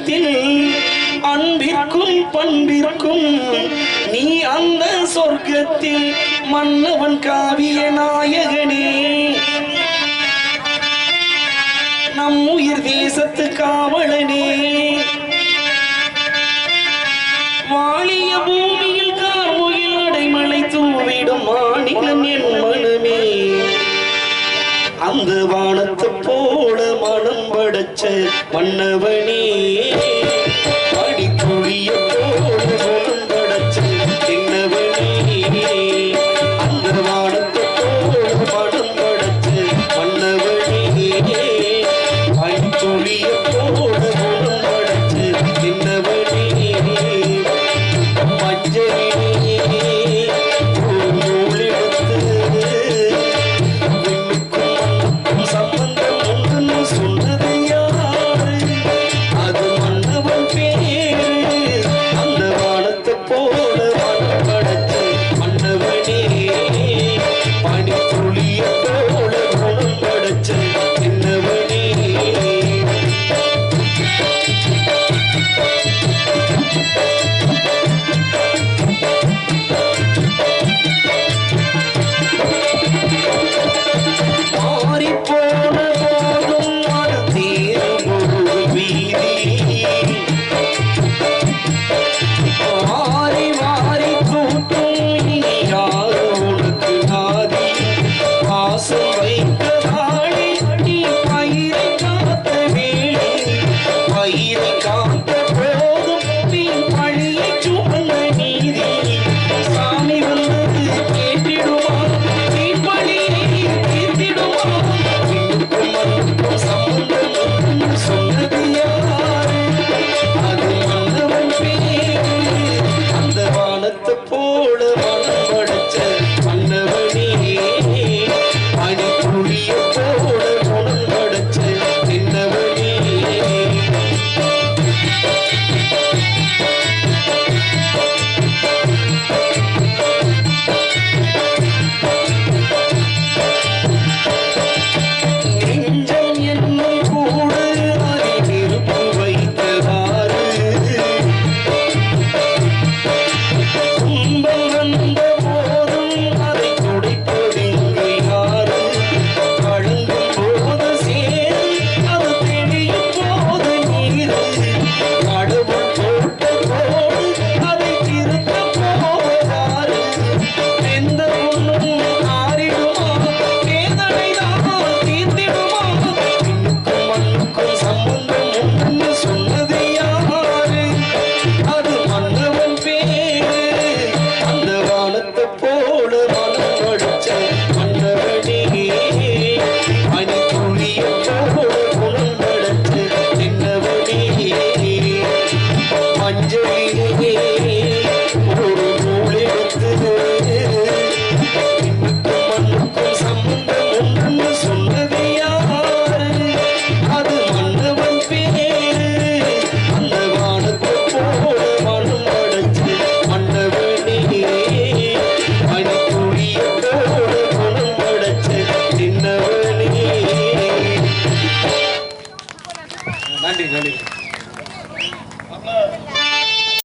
இதயத்தில் அன்பிற்கும் பண்பிற்கும் நீ அந்த சொர்க்கத்தில் மன்னவன் காவிய நாயகனே. நம் உயிர் தேசத்து காவலனே. வாழிய பூமியில் கார்முகில் அடைமலை தூவிடும் மாநிலம் என் மனு அந்த வானத்தை போல மனம் படைச்ச மன்னவனே.